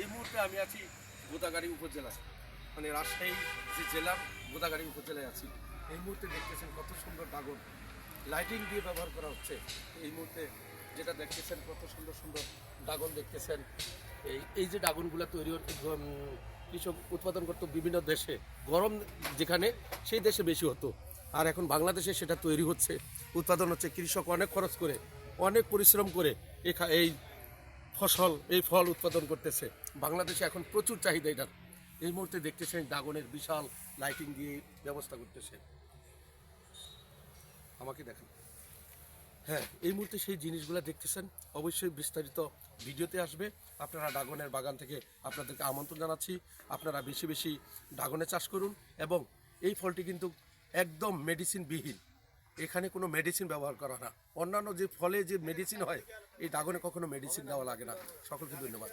এই মুহূর্তে আমি আছি গোদাগাড়ি উপজেলা মানে রাজশাহী যে জেলার গোদাগাড়ি উপজেলায় আছি। এই মুহূর্তে দেখতেছেন কত সুন্দর ড্রাগন লাইটিং দিয়ে ব্যবহার করা হচ্ছে। এই মুহূর্তে যেটা দেখতেছেন, কত সুন্দর সুন্দর ড্রাগন দেখতেছেন। এই এই যে ড্রাগনগুলো তৈরি হচ্ছে কৃষক উৎপাদন করতো বিভিন্ন দেশে। গরম যেখানে, সেই দেশে বেশি হতো। আর এখন বাংলাদেশে সেটা তৈরি হচ্ছে। উৎপাদন হচ্ছে, কৃষক অনেক খরচ করে, অনেক পরিশ্রম করে এই ফসল, এই ফল উৎপাদন করতেছে। বাংলাদেশে এখন প্রচুর চাহিদা এটার। এই মুহূর্তে দেখতেছেন ড্রাগনের বিশাল লাইটিং দিয়ে ব্যবস্থা করতেছে। আমাকে দেখেন। হ্যাঁ এই মুহূর্তে সেই জিনিসগুলো দেখতেছেন, অবশ্যই বিস্তারিত ভিডিওতে আসবে। আপনারা ড্রাগনের বাগান থেকে আপনাদেরকে আমন্ত্রণ জানাচ্ছি। আপনারা বেশি বেশি ড্রাগনের চাষ করুন এবং এই ফলটি কিন্তু একদম মেডিসিনবিহীন এখানে কোনো মেডিসিন ব্যবহার করা না। অন্যান্য যে ফলে যে মেডিসিন হয়, এই দাগনে কখনো মেডিসিন দেওয়া লাগে না। সকলকে ধন্যবাদ।